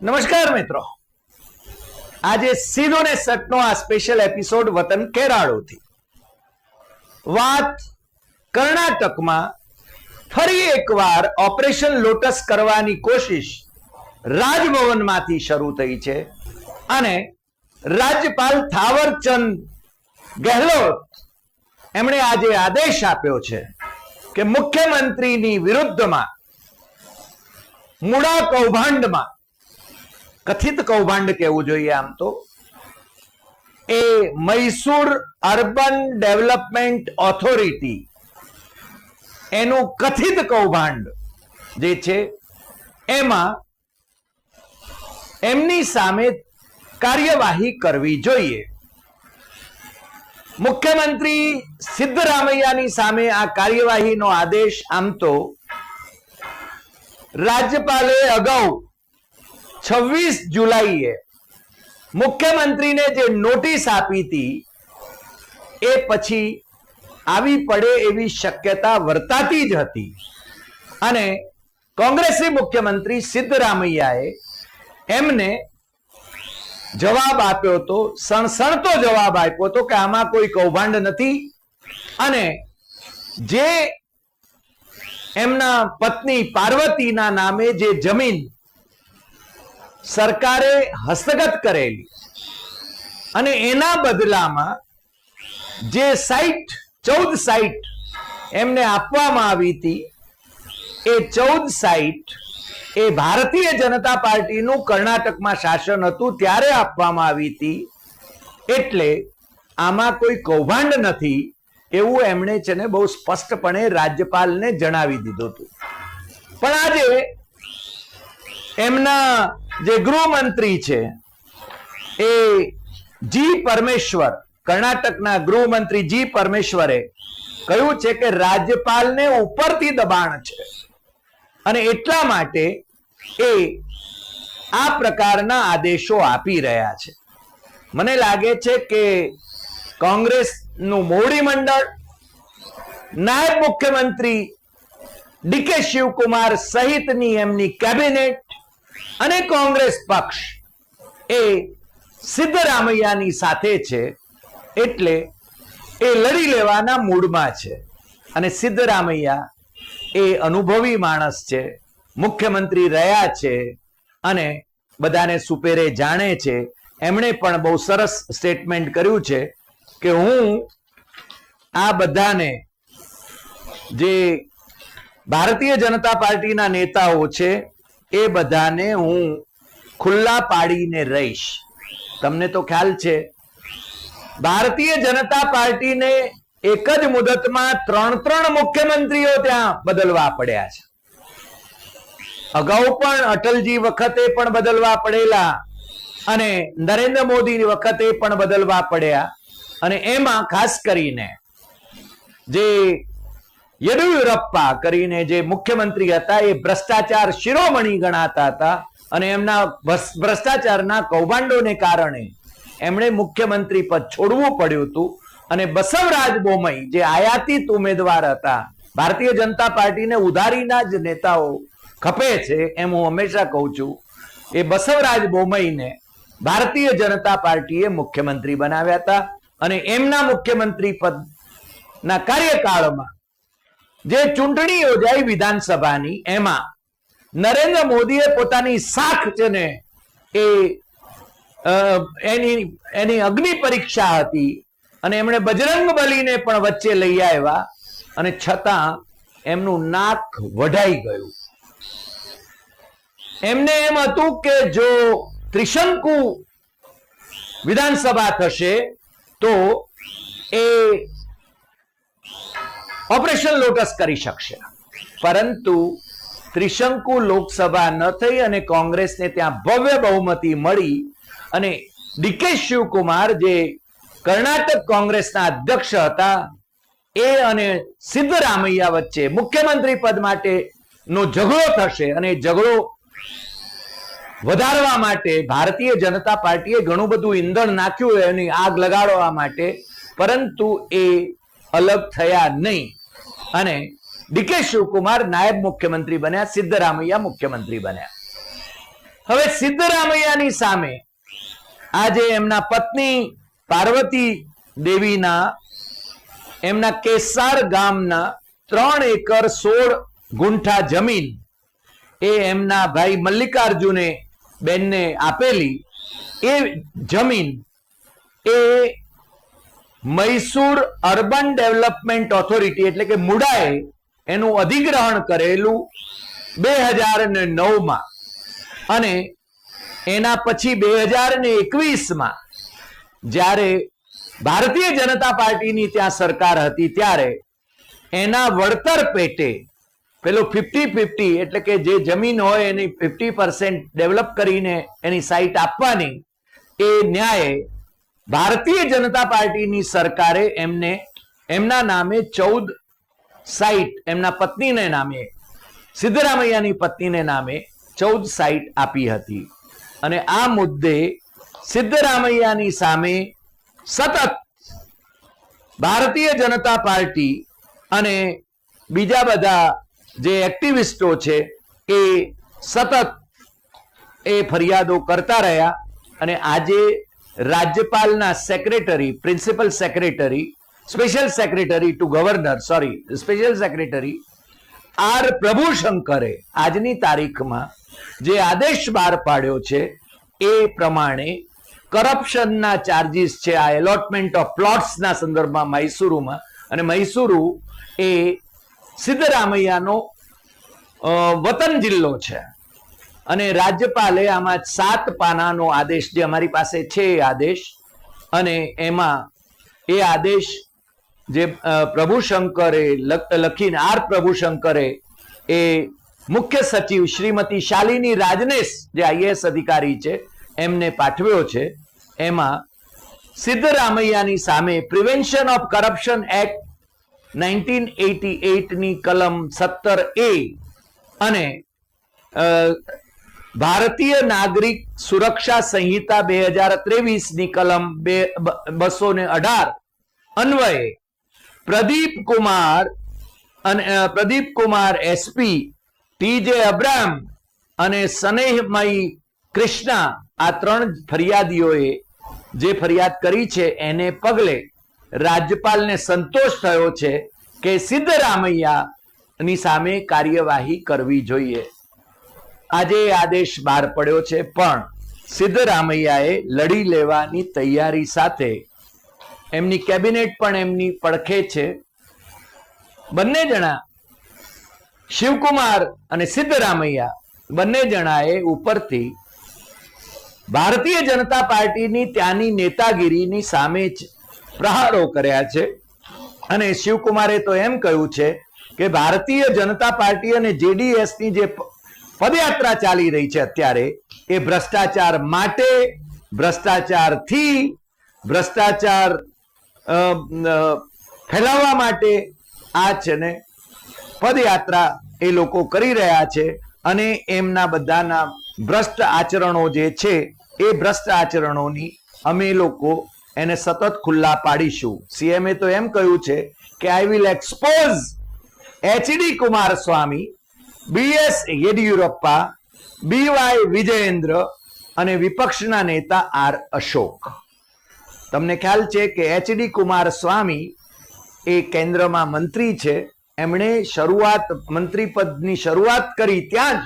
નમસ્કાર મિત્રો. આજે સીધો ને સટનો આ સ્પેશિયલ એપિસોડ વતન કેરાળોથી. વાત કર્ણાટકમાં ફરી એકવાર ઓપરેશન લોટસ કરવાની કોશિશ રાજભવનમાંથી શરૂ થઈ છે અને રાજ્યપાલ થાવરચંદ ગેહલોત એમણે આજે આદેશ આપ્યો છે કે મુખ્યમંત્રીની વિરુદ્ધમાં મૂળા કૌભાંડમાં કથિત કૌભાંડ કહેવું જોઈએ આમ તો. એ મૈસૂર અર્બન ડેવલપમેન્ટ ઓથોરિટી એનું કથિત કૌભાંડ જે છે, એમાં એમની સામે કાર્યવાહી કરવી જોઈએ. મુખ્યમંત્રી સિદ્ધરામૈયાની સામે આ કાર્યવાહીનો આદેશ આમ તો રાજ્યપાલે અગાઉ છવ્વીસ જુલાઈએ મુખ્યમંત્રીને જે નોટિસ આપી હતી, એ પછી આવી પડે એવી શક્યતા વર્તાતી જ હતી. અને કોંગ્રેસી મુખ્યમંત્રી સિદ્ધરામૈયાએ એમને જવાબ આપ્યો તો, સણસણતો જવાબ આપ્યો તો કે આમાં કોઈ કૌભાંડ નથી. અને જે એમના પત્ની પાર્વતીના નામે જે જમીન સરકારે હસ્તગત કરેલી. અને એના બદલામાં જે સાઈટ ચૌદ સાઈટ એમને આપવામાં આવી હતી, એ ચૌદ સાઈટ એ ભારતીય જનતા પાર્ટીનું કર્ણાટકમાં શાસન હતું, ત્યારે આપવામાં આવી હતી. એટલે આમાં કોઈ કૌભાંડ નથી, એવું એમણે છે ને બહુ સ્પષ્ટપણે રાજ્યપાલને જણાવી દીધું હતું. પણ આજે એમના જે ગૃહમંત્રી છે, એ જી પરમેશ્વર, કર્ણાટકના ગૃહમંત્રી જી પરમેશ્વરે કહ્યું છે કે રાજ્યપાલને ઉપરથી દબાણ છે. અને એટલા માટે એ આ પ્રકારના આદેશો આપી રહ્યા છે. મને લાગે છે કે કોંગ્રેસનું મોવડી મંડળ, નાયબ મુખ્યમંત્રી ડીકે શિવકુમાર સહિતની એમની કેબિનેટ અને કોંગ્રેસ પક્ષ એ સિદ્ધરામૈયાની સાથે છે, એટલે એ લડી લેવાના મૂડમાં છે. અને સિદ્ધરામૈયા એ અનુભવી માણસ છે, મુખ્યમંત્રી રહ્યા છે અને બધાને સુપેરે જાણે છે. એમણે પણ બહુ સરસ સ્ટેટમેન્ટ કર્યું છે કે હું આ બધાને જે ભારતીય જનતા પાર્ટીના નેતાઓ છે એ બધાને હું ખુલ્લા પાડીને રહીશ. તમને તો ખ્યાલ છે. ભારતીય જનતા પાર્ટીને એક જ મુદતમાં ત્રણ ત્રણ મુખ્યમંત્રીઓ ત્યાં બદલવા પડ્યા છે. અગાઉ પણ અટલજી વખતે પણ બદલવા પડેલા અને નરેન્દ્ર મોદી વખતે પણ બદલવા પડ્યા. અને એમાં ખાસ કરીને જે યેદુયુરપ્પા કરીને જે મુખ્યમંત્રી હતા, એ ભ્રષ્ટાચાર શિરોમણી ગણાતા હતા અને એમના ભ્રષ્- ભ્રષ્ટાચારના કૌભાંડોને કારણે એમણે મુખ્યમંત્રી પદ છોડવું પડ્યું હતું અને બસવરાજ બોમઈ જે આયાતિત ઉમેદવાર હતા, ભારતીય જનતા પાર્ટીને ઉધારીના જ નેતાઓ ખપે છે એમ હું હંમેશા કહું છું, એ બસવરાજ બોમઈને ભારતીય જનતા પાર્ટીએ મુખ્યમંત્રી બનાવ્યા હતા અને એમના મુખ્યમંત્રી પદના કાર્યકાળમાં જે ચૂંટણી યોજાઈ વિધાનસભાની, એમાં નરેન્દ્ર મોદીએ પોતાની સાખ છે ને એ એની એની અગ્નિ પરીક્ષા હતી અને એમણે બજરંગ બલીને પણ વચ્ચે લઈ આવ્યા અને છતાં એમનું નાક વઢાઈ ગયું. એમને એમ હતું કે જો ત્રિશંકુ વિધાનસભા થશે તો એ ઓપરેશન લોટસ કરી શકશે. પરંતુ ત્રિશંકુ લોકસભા ન થઈ અને કોંગ્રેસને ત્યાં ભવ્ય બહુમતી મળી અને ડીકે શિવકુમાર જે કર્ણાટક કોંગ્રેસના અધ્યક્ષ હતા, એ અને સિદ્ધરામૈયા વચ્ચે મુખ્યમંત્રી પદ માટે નો ઝઘડો થશે અને ઝઘડો વધારવા માટે ભારતીય જનતા પાર્ટીએ ઘણું બધું ઈંધણ નાખ્યું એની આગ લગાડવા માટે, પરંતુ એ અલગ થયા નહીં. અને ડીકે શિવકુમાર નાયબ મુખ્યમંત્રી બન્યા, સિદ્ધરામૈયા મુખ્યમંત્રી બન્યા. હવે સિદ્ધરામૈયાની સામે આજે એમના પત્ની પાર્વતી દેવીના, એમના કેસાર ગામના ત્રણ એકર સોળ ગુંઠા જમીન એ એમના ભાઈ મલ્લિકાર્જુને બેનને આપેલી એ જમીન એ મૈસૂર અર્બન ડેવલપમેન્ટ ઓથોરિટી એટલે કે મુડાએ એનું અધિગ્રહણ કરેલું બે હજાર ને નવમાં. અને એના પછી બે હજાર ને એકવીસમાં, જ્યારે ભારતીય જનતા પાર્ટીની ત્યાં સરકાર હતી, ત્યારે એના વળતર પેટે પેલો ફિફ્ટી ફિફ્ટી એટલે કે જે જમીન હોય એની ફિફ્ટી પર્સેન્ટ ડેવલપ કરીને એની સાઈટ આપવાની, એ ન્યાય ભારતીય જનતા પાર્ટીની સરકારે એમને, એમના નામે ચૌદ સાઈટ એમના પત્નીને નામે, સિદ્ધરામૈયાની પત્નીને નામે ચૌદ સાઈટ આપી હતી. અને આ મુદ્દે સિદ્ધરામૈયાની સામે સતત ભારતીય જનતા પાર્ટી અને બીજા બધા જે એક્ટિવિસ્ટો છે એ સતત એ ફરિયાદો કરતા રહ્યા. અને આજે રાજ્યપાલના secretary principal secretary special secretary to governor sorry special secretary R પ્રભુશંકરે આજની તારીખમાં જે આદેશ બહાર પાડ્યો છે એ પ્રમાણે કરપ્શનના ચાર્જીસ છે, આ એલોટમેન્ટ ઓફ પ્લોટ્સના સંદર્ભમાં મૈસુરુમાં અને મૈસુરુ એ સિદ્ધરામૈયાનો વતન જિલ્લો છે. અને રાજ્યપાલે આમાં સાત પાનાનો આદેશ જે અમારી પાસે છે એ આદેશ. અને એમાં એ આદેશ જે પ્રભુ લખ- લખીને આર પ્રભુશંકરે એ મુખ્ય સચિવ શ્રીમતી શાલિની રાજનેશ જે આઈએએસ અધિકારી છે, એમને પાઠવ્યો છે. એમાં સિદ્ધરામૈયાની સામે prevention of corruption act nineteen eighty એટની કલમ સત્તર એ અને ભારતીય નાગરિક સુરક્ષા સંહિતા બે હજાર ત્રેવીસની કલમ બે બસો ને અઢાર. અન્વયે પ્રદીપ કુમાર અને પ્રદીપ કુમાર એસપી ટીજે અબ્રામ અને સનેહમયી કૃષ્ણા આ ત્રણ ફરિયાદીઓએ જે ફરિયાદ કરી છે એને પગલે રાજ્યપાલને સંતોષ થયો છે કે સિદ્ધરામૈયાની સામે કાર્યવાહી કરવી જોઈએ. આજે આદેશ બહાર પડ્યો છે, પણ સિદ્ધરામૈયાએ લડી લેવાની તૈયારી સાથે એમની કેબિનેટ પણ એમની પડખે છે. બંને જણા શિવકુમાર અને સિદ્ધરામૈયા બંને જણાએ ઉપરથી ભારતીય જનતા પાર્ટીની ત્યાંની નેતાગીરીની સામે જ પ્રહારો કર્યા છે. અને શિવકુમારે તો એમ કહ્યું છે કે ભારતીય જનતા પાર્ટી અને જેડીએસની જે પદયાત્રા ચાલી રહી છે અત્યારે એ ભ્રષ્ટાચાર માટે ભ્રષ્ટાચારથી ભ્રષ્ટાચાર ફેલાવવા માટે આ છે ને પદયાત્રા એ લોકો કરી રહ્યા છે અને એમના બધાના ભ્રષ્ટ આચરણો જે છે એ ભ્રષ્ટ આચરણોની અમે લોકો એને સતત ખુલ્લા પાડીશું. સીએમએ તો એમ કહ્યું છે કે I will expose HD Kumaraswamy BS B Y Vijayendra અને વિપક્ષના નેતા આર અશોક. તમને ખ્યાલ છે કે એચડી કુમાર સ્વામી એ કેન્દ્રમાં મંત્રી છે. એમણે શરૂઆત મંત્રી પદની શરૂઆત કરી ત્યાં જ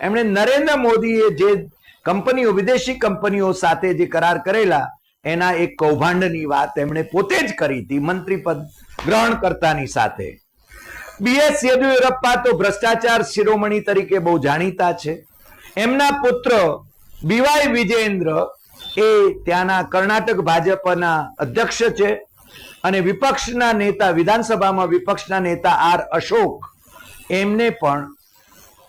એમણે નરેન્દ્ર મોદીએ જે કંપનીઓ, વિદેશી કંપનીઓ સાથે જે કરાર કરેલા, એના એક કૌભાંડની વાત એમણે પોતે જ કરી હતી મંત્રી પદ ગ્રહણ કરતાની સાથે. બીએસ યેદુરપ્પા તો ભ્રષ્ટાચાર શિરોમણી તરીકે બહુ જાણીતા છે. એમના પુત્ર બીવાય વિજેન્દ્ર એ ત્યાંના કર્ણાટક ભાજપના અધ્યક્ષ છે અને વિપક્ષના નેતા, વિધાનસભામાં વિપક્ષના નેતા આર અશોક એમને પણ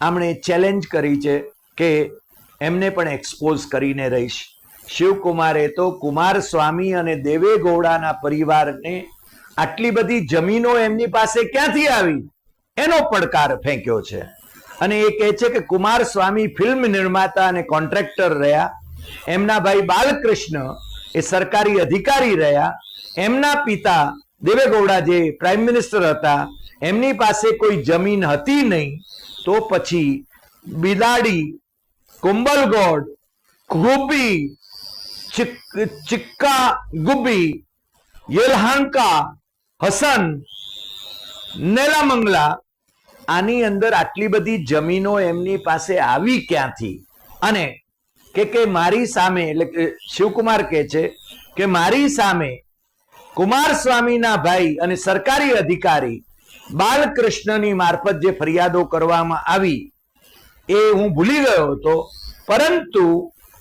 આમણે ચેલેન્જ કરી છે કે એમને પણ એક્સપોઝ કરીને રહીશ. શિવકુમારે તો કુમાર સ્વામી અને દેવે ગૌડાના પરિવારને આટલી બધી જમીનો એમની પાસે ક્યાંથી આવી? એનો પડકાર ફેંક્યો છે. અને એ કહે છે કે કુમાર સ્વામી ફિલ્મ નિર્માતા અને કોન્ટ્રાક્ટર રહ્યા. એમના ભાઈ બાલકૃષ્ણ એ સરકારી અધિકારી રહ્યા. એમના પિતા દેવેગૌડા જે પ્રાઇમ મિનિસ્ટર હતા, એમની પાસે કોઈ જમીન હતી નહીં. તો પછી બિલાડી કુંબલગોડ ગુબી ચિક- ચિક્કા ગુબ્બી યેલહાંકા હસન નેલામંગલા આની અંદર આટલી બધી જમીનો એમની પાસે આવી ક્યાંથી? અને કે કે મારી સામે, એટલે કે શિવકુમાર કહે છે કે મારી સામે કુમાર સ્વામીના ભાઈ અને સરકારી અધિકારી બાલકૃષ્ણની મારફત જે ફરિયાદો કરવામાં આવી, એ હું ભૂલી ગયો હતો. પરંતુ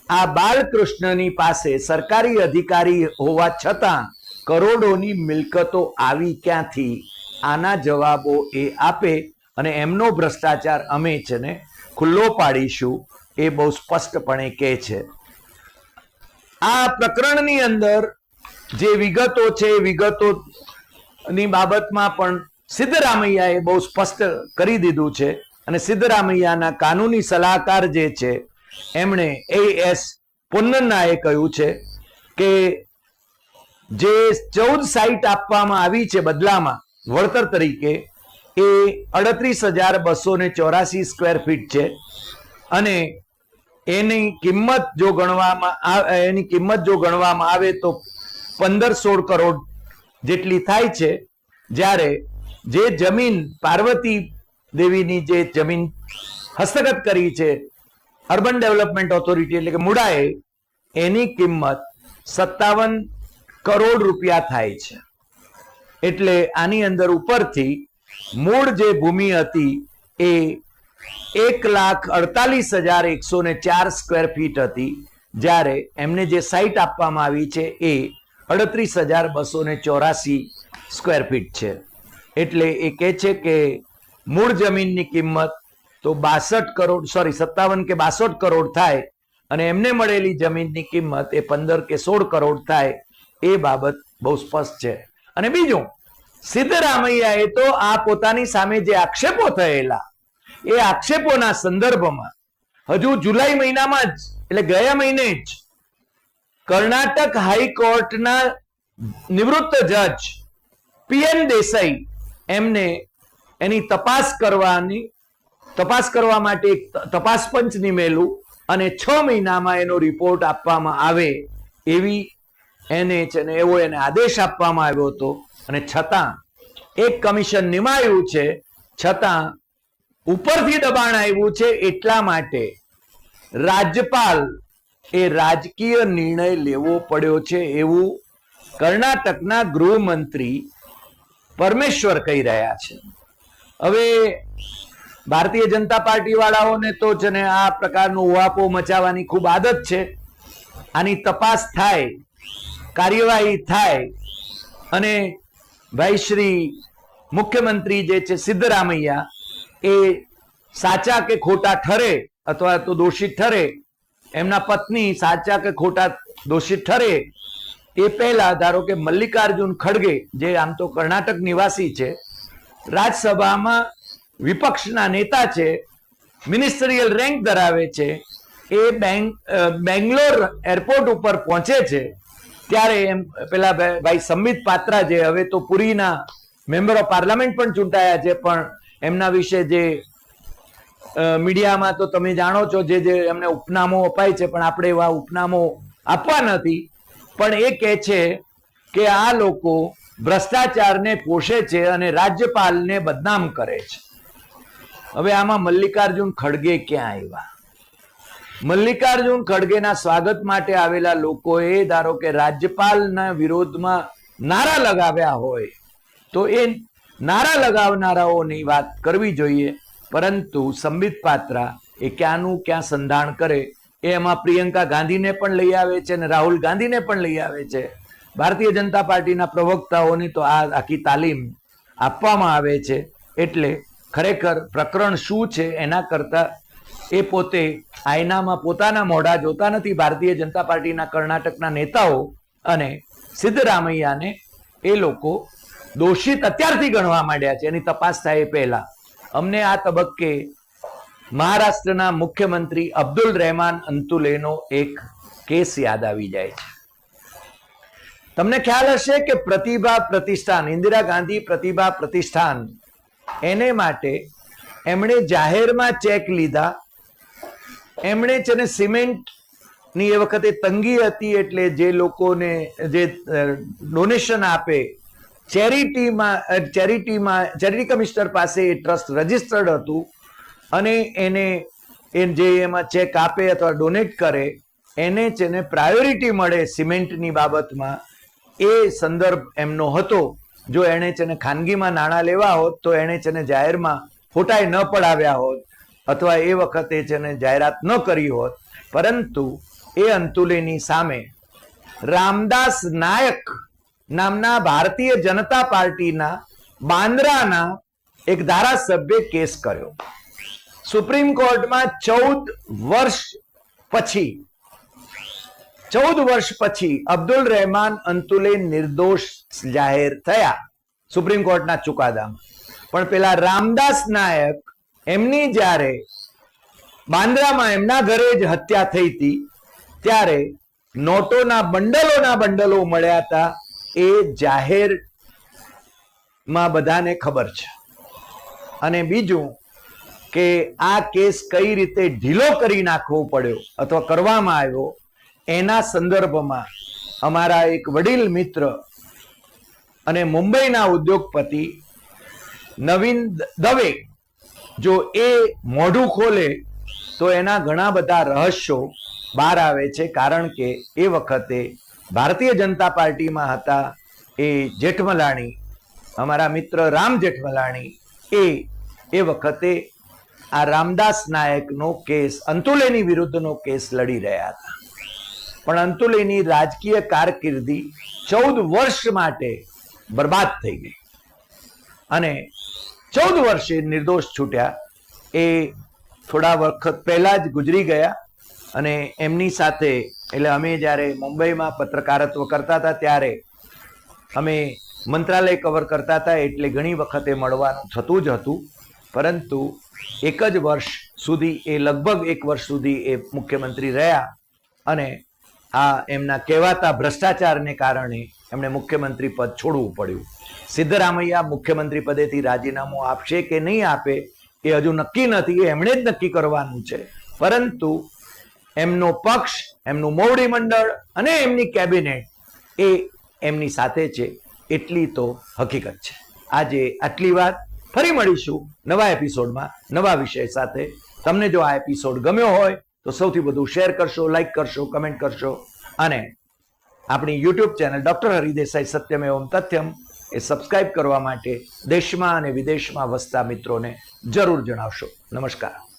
આ બાલકૃષ્ણની પાસે સરકારી અધિકારી હોવા છતાં કરોડોની મિલકતો આવી ક્યાંથી? આના જવાબો એ આપે અને એમનો ભ્રષ્ટાચાર અમે છે ને ખુલ્લો પાડીશું એ બહુ સ્પષ્ટપણે કહે છે. આ પ્રકરણની અંદર જે વિગતો છે એ વિગતોની બાબતમાં પણ સિદ્ધરામૈયાએ બહુ સ્પષ્ટ કરી દીધું છે અને સિદ્ધરામૈયાના કાનૂની સલાહકાર જે છે, એમણે એ એસ પુનન્નાએ કહ્યું છે કે જે ચૌદ સાઇટ આપવામાં આવી છે બદલામાં, વળતર તરીકે, એ અડત્રીસ હજાર બસો ને ચોરાસી સ્ક્વેર ફીટ છે. અને એની કિંમત જો ગણવામાં એની કિંમત જો ગણવામાં આવે તો પંદર સોળ કરોડ જેટલી થાય છે. જ્યારે જે જમીન પાર્વતી દેવીની જે જમીન હસ્તગત કરી છે અર્બન ડેવલપમેન્ટ ઓથોરિટી એટલે કે મુડાએ, એની કિંમત સત્તાવન કરોડ રૂપિયા થાય છે. એટલે આની અંદર ઉપરથી મૂળ જે ભૂમિ હતી એ એક લાખ અડતાલીસ હજાર એકસો ને ચાર સ્ક્વેર ફીટ હતી. જ્યારે એમને જે સાઇટ આપવામાં આવી છે એ અડત્રીસ હજાર બસો ને ચોરાસી સ્ક્વેર ફીટ છે. એટલે એ કહે છે કે મૂળ જમીનની કિંમત તો બાસઠ કરોડ સોરી સત્તાવન કે બાસઠ કરોડ થાય અને એમને મળેલી જમીનની કિંમત એ પંદર કે સોળ કરોડ થાય એ બાબત બહુ સ્પષ્ટ છે. અને બીજું સિદ્ધરામૈયાએ તો આ પોતાની સામે જે આક્ષેપો થયેલા, એ આક્ષેપોના સંદર્ભમાં હજુ જુલાઈ મહિનામાં જ, એટલે ગયા મહિને જ, કર્ણાટક હાઈકોર્ટના નિવૃત્ત જજ પીએન દેસાઈ એમને એની તપાસ કરવાની, તપાસ કરવા માટે એક તપાસ પંચ નિમેલું અને છ મહિનામાં એનો રિપોર્ટ આપવામાં આવે એવી એને છે ને એવો એને આદેશ આપવામાં આવ્યો હતો. અને છતાં, એક કમિશન નિમાયું છે, છતાં ઉપરથી દબાણ આવ્યું છે એટલા માટે રાજ્યપાલ એ રાજકીય નિર્ણય લેવો પડ્યો છે એવું કર્ણાટકના ગૃહમંત્રી પરમેશ્વર કહી રહ્યા છે. હવે ભારતીય જનતા પાર્ટી વાળાઓને તો છે ને આ પ્રકારનો ઉહાપો મચાવવાની ખૂબ આદત છે. આની તપાસ થાય કાર્યવાહી થાય અને ભાઈ શ્રી મુખ્યમંત્રી જે છે સિદ્ધરામૈયા એ સાચા કે ખોટા ઠરે અથવા તો દોષિત ઠરે, એમના પત્ની સાચા કે ખોટા દોષિત ઠરે, એ પહેલા ધારો કે મલ્લિકાર્જુન ખડગે, જે આમ તો કર્ણાટક નિવાસી છે રાજ્યસભામાં વિપક્ષના નેતા છે મિનિસ્ટરિયલ રેન્ક ધરાવે છે, એ બેંગ બેંગ્લોર એરપોર્ટ ઉપર પહોંચે છે ત્યારે એમ પેલા ભાઈ સંબિત પાત્રા જે, હવે તો પુરીના મેમ્બર ઓફ પાર્લામેન્ટ પણ ચૂંટાયા છે, પણ એમના વિશે જે મીડિયામાં તો તમે જાણો છો જે જે એમને ઉપનામો અપાય છે, પણ આપણે એવા ઉપનામો આપવા નથી. પણ એ કહે છે કે આ લોકો ભ્રષ્ટાચારને પોષે છે અને રાજ્યપાલને બદનામ કરે છે. હવે આમાં મલ્લિકાર્જુન ખડગે ક્યાં આવ્યા? મલ્લિકાર્જુન ખડગેના સ્વાગત માટે આવેલા લોકોએ ધારો કે રાજ્યપાલના વિરોધમાં નારા લગાવ્યા હોય, તો એ નારા લગાવનારાઓની વાત કરવી જોઈએ. પરંતુ સંબિત પાત્રા એ ક્યાંનું ક્યાં સંધાણ કરે, એ એમાં પ્રિયંકા ગાંધીને પણ લઈ આવે છે અને રાહુલ ગાંધીને પણ લઈ આવે છે. ભારતીય જનતા પાર્ટીના પ્રવક્તાઓની તો આ આખી તાલીમ આપવામાં આવે છે. એટલે ખરેખર પ્રકરણ શું છે એના કરતા એ પોતે આયનામાં પોતાના મોઢા જોતા નથી ભારતીય જનતા પાર્ટીના કર્ણાટકના નેતાઓ અને સિદ્ધરામૈયાને એ લોકો દોષિત અત્યારથી ગણવા માંડ્યા છે. એની તપાસ થાય પહેલા. અમને આ તબક્કે મહારાષ્ટ્રના મુખ્યમંત્રી અબ્દુલ રહેમાન અંતુલેનો એક કેસ યાદ આવી જાય છે. તમને ખ્યાલ હશે કે પ્રતિભા પ્રતિષ્ઠાન, ઇન્દિરા ગાંધી પ્રતિભા પ્રતિષ્ઠાન, એને માટે એમણે જાહેરમાં ચેક લીધા એમણે છે ને સિમેન્ટની એ વખતે તંગી હતી એટલે જે લોકોને, જે ડોનેશન આપે, ચેરિટીમાં ચેરિટીમાં, ચેરિટી કમિશનર પાસે એ ટ્રસ્ટ રજિસ્ટર્ડ હતું અને એને, એ જે એમાં ચેક આપે અથવા ડોનેટ કરે, એને છે ને પ્રાયોરિટી મળે સિમેન્ટની બાબતમાં. એ સંદર્ભ એમનો હતો. જો એણે છે ને ખાનગીમાં નાણાં લેવા હોત તો એણે છે ને જાહેરમાં ફોટાએ ન પડાવ્યા હોત. અથવા એ વખતે જેને જાહેરાત ન કરી હોત, પરંતુ એ અંતુલેની સામે રામદાસ નાયક નામના ભારતીય જનતા પાર્ટીના બાંદ્રાના એક ધારાસભ્ય કેસ કર્યો. સુપ્રીમ કોર્ટમાં ચૌદ વર્ષ પછી, ચૌદ વર્ષ પછી અબ્દુલ રહેમાન અંતુલે નિર્દોષ જાહેર થયા સુપ્રીમ કોર્ટના ચુકાદામાં. પણ પેલા રામદાસ નાયક એમની જ્યારે બાંદ્રામાં એમના ઘરે જ હત્યા થઈ હતી, ત્યારે નોટોના બંડલોના બંડલો મળ્યા હતા, એ જાહેરમાં બધાને ખબર છે. અને બીજું કે આ કેસ કઈ રીતે ઢીલો કરી નાખવો પડ્યો અથવા કરવામાં આવ્યો, એના સંદર્ભમાં અમારા એક વડીલ મિત્ર અને મુંબઈના ઉદ્યોગપતિ નવીન દવે જો એ મોઢું ખોલે, તો એના ઘણા બધા રહસ્યો બહાર આવે છે. કારણ કે એ વખતે ભારતીય જનતા પાર્ટીમાં હતા એ જેઠમલાણી, અમારા મિત્ર રામ જેઠમલાણી, એ એ વખતે આ રામદાસ નાયકનો કેસ, અંતુલેની વિરુદ્ધનો કેસ લડી રહ્યા હતા. પણ અંતુલેની રાજકીય કારકિર્દી ચૌદ વર્ષ માટે બરબાદ થઈ ગઈ. અને ચૌદ વર્ષે નિર્દોષ છૂટ્યા. એ થોડા વખત પહેલા જ ગુજરી ગયા અને એમની સાથે, એટલે અમે જ્યારે મુંબઈમાં પત્રકારત્વ કરતા હતા ત્યારે અમે મંત્રાલય કવર કરતા હતા એટલે ઘણી વખતે મળવાનું થતું જ હતું. પરંતુ એક જ વર્ષ સુધી, એ લગભગ એક વર્ષ સુધી એ મુખ્યમંત્રી રહ્યા અને આ એમના કહેવાતા ભ્રષ્ટાચારને કારણે એમણે મુખ્યમંત્રી પદ છોડવું પડ્યું. સિદ્ધરામૈયા મુખ્યમંત્રી પદેથી રાજીનામું આપશે કે નહીં આપે એ હજુ નક્કી નથી એમણે જ નક્કી કરવાનું છે. પરંતુ એમનો પક્ષ, એમનું મોવડી મંડળ અને એમની કેબિનેટ એ એમની સાથે છે. એટલી તો હકીકત છે. આજે આટલી વાત. ફરી મળીશું નવા એપિસોડમાં, નવા વિષય સાથે. તમને જો આ એપિસોડ ગમ્યો હોય, તો સૌથી વધુ શેર કરશો, લાઈક કરશો, કમેન્ટ કરશો. અને આપણી યુટ્યુબ ચેનલ ડોક્ટર હરિદેસાઈ સત્યમ એવમ તથ્યમ એ સબસ્ક્રાઇબ કરવા માટે દેશમાં અને વિદેશમાં વસતા મિત્રોને જરૂર જણાવશો. નમસ્કાર.